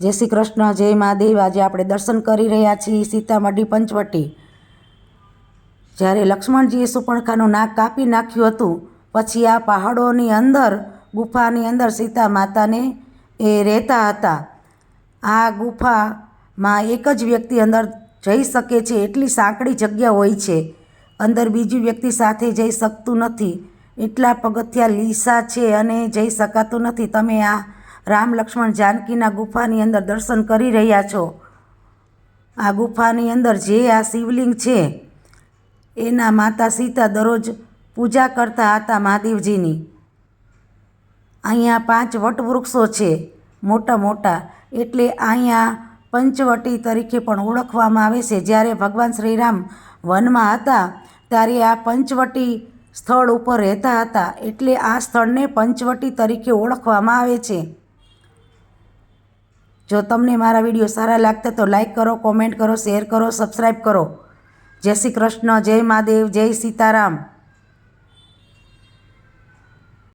જય શ્રી કૃષ્ણ, જય મહાદેવ. આજે આપણે દર્શન કરી રહ્યા છીએ સીતામઢી પંચવટી. જ્યારે લક્ષ્મણજીએ સુપર્ણખાનું નાક કાપી નાખ્યું હતું, પછી આ પહાડોની અંદર, ગુફાની અંદર સીતા માતાને એ રહેતા હતા. આ ગુફામાં એક જ વ્યક્તિ અંદર જઈ શકે છે, એટલી સાંકડી જગ્યા હોય છે. અંદર બીજી વ્યક્તિ સાથે જઈ શકતું નથી. એટલા પગથિયા લીસા છે અને જઈ શકાતું નથી. તમે આ રામ લક્ષ્મણ જાનકીના ગુફાની અંદર દર્શન કરી રહ્યા છો. આ ગુફાની અંદર જે આ શિવલિંગ છે, એના માતા સીતા દરરોજ પૂજા કરતા હતા મહાદેવજીની. અહીંયા પાંચ વટવૃક્ષો છે, મોટા મોટા. એટલે અહીંયા પંચવટી તરીકે પણ ઓળખવામાં આવે છે. જ્યારે ભગવાન શ્રીરામ વનમાં હતા, ત્યારે આ પંચવટી સ્થળ ઉપર રહેતા હતા. એટલે આ સ્થળને પંચવટી તરીકે ઓળખવામાં આવે છે. જો તમને મારા વીડિયો સારા લાગતા તો લાઈક કરો કોમેન્ટ કરો શેર કરો સબસ્ક્રાઈબ કરો. જય શ્રી કૃષ્ણ, જય મહાદેવ, જય સીતારામ.